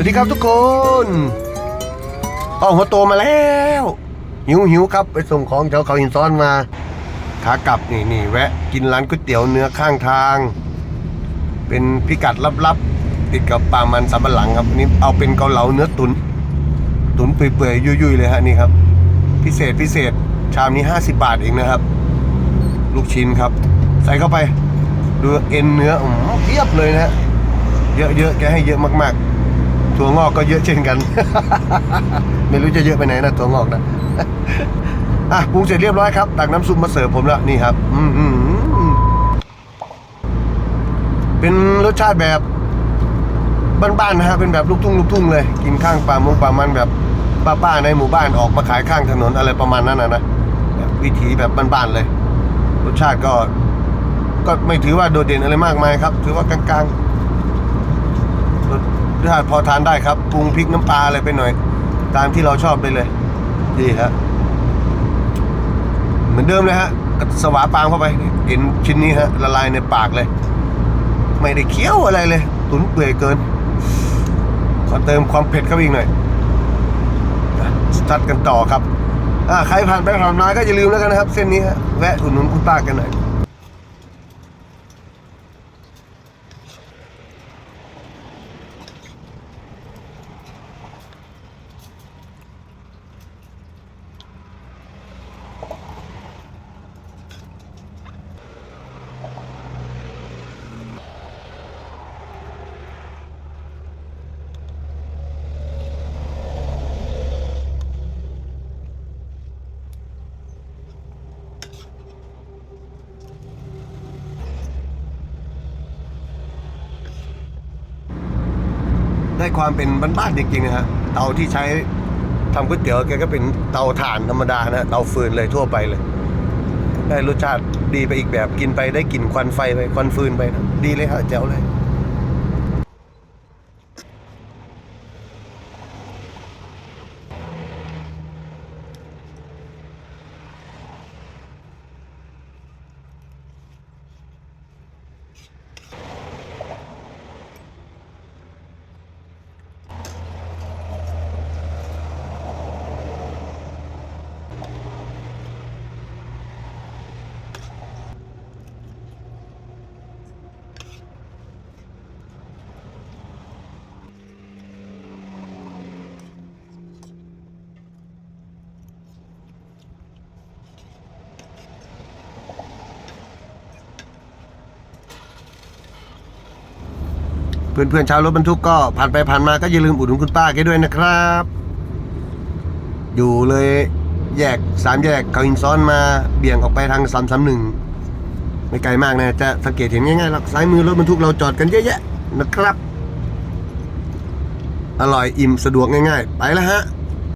สวัสดีครับทุกคนอ้อหัวโตมาแล้ว หิวหิวครับ ไปส่งของแถวเขาหินซ้อนมา ขากลับนี่นี่แวะกินร้านก๋วยเตี๋ยวเนื้อข้างทาง เป็นพิกัดลับๆ ติดกับป่ามันสำปะหลังครับนนี้เอาเป็นเกาเหลาเนื้อตุน ตุนเปื่อยๆ ยุ่ยๆ เลยฮะนี่ครับ พิเศษพิเศษชามนี้ 50 บาทเองนะครับ ลูกชิ้นครับ ใส่เข้าไป ดูเอ็นเนื้อเพียบเลยนะฮะเยอะๆแกให้เยอะมากๆ ถั่วงอกก็เยอะเช่นกัน ไม่รู้จะเยอะไปไหนนะถั่วงอกนะอะปรุงเสร็จเรียบร้อยครับตักน้ำซุปมาเสิร์ฟผมแล้วนี่ครับอืมอืมอืมเป็นรสชาติแบบบ้านๆนะฮะเป็นแบบลูกทุ่งลูกทุ่งเลย กินข้างป่ามงป่ามันแบบป้าๆในหมู่บ้านออกมาขายข้างถนนอะไรประมาณนั้นนะนะแบบวิถีแบบบ้านๆเลย รสชาติก็ ก็ไม่ถือว่าโดดเด่นอะไรมากมายครับ ถือว่ากลางๆ รสชาพอทานได้ครับปรุงพริกน้ำปลาอะไรไปหน่อย ตามที่เราชอบได้เลยดีฮะเหมือนเดิมเลยฮะสวาปามเข้าไปเห็นชิ้นนี้ฮะละลายในปากเลย ไม่ได้เคี้ยวอะไรเลย ตุนเปื่อยเกินขอเติมความเผ็ดเข้าไปอีกหน่อยอะสตัดกันต่อครับใครผ่านไปผ่านมาก็อย่าลืมแล้วกันนะครับ เส้นนี้ฮะแวะอุดหนุนคุณป้ากันหน่อย ได้ความเป็นบ้านๆจริงๆนะฮะเตาที่ใช้ทำก๋วยเตี๋ยวแกก็เป็นเตาถ่านธรรมดานะเตาฟืนเลยทั่วไปเลย ได้รสชาติดีไปอีกแบบกินไปได้กลิ่นควันไฟไปควันฟืนไปนะดีเลยฮะแจ๋วเลย เพื่อนๆชาวรถบรรทุกก็ผ่านไปผ่านมาก็อย่าลืมอุดหนุนคุณป้าแกด้วยนะครับ อยู่เลยแยกสามแยกเขาหินซ้อนมาเบี่ยงออกไปทางสามสามหนึ่งไม่ไกลมากนะจะสังเกตเห็นง่ายๆหรอกซ้ายมือรถบรรทุกเราจอดกันเยอะแยะนะครับ อร่อยอิ่มสะดวกง่ายๆ ไปแล้วฮะ